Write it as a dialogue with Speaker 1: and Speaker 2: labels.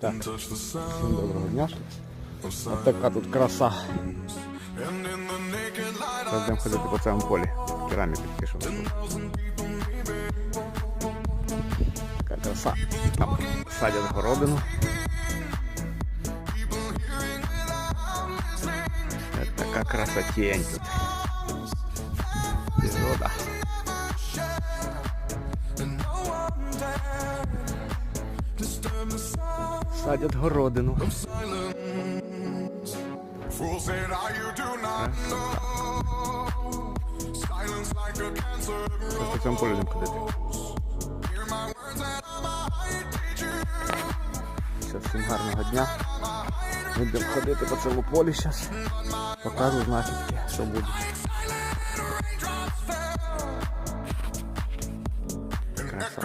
Speaker 1: Так, всім доброго дня. Ось така тут краса. Зараз будемо ходити по цьому полі. Кераміки такі, що тут. Така краса. Там садять городину. Ось така красотень тут.
Speaker 2: My words and I'm a high teacher.
Speaker 1: Все, всім гарного дня. Будемо ходити по цьому полі зараз. Покажу знахідки, що буде. Краса.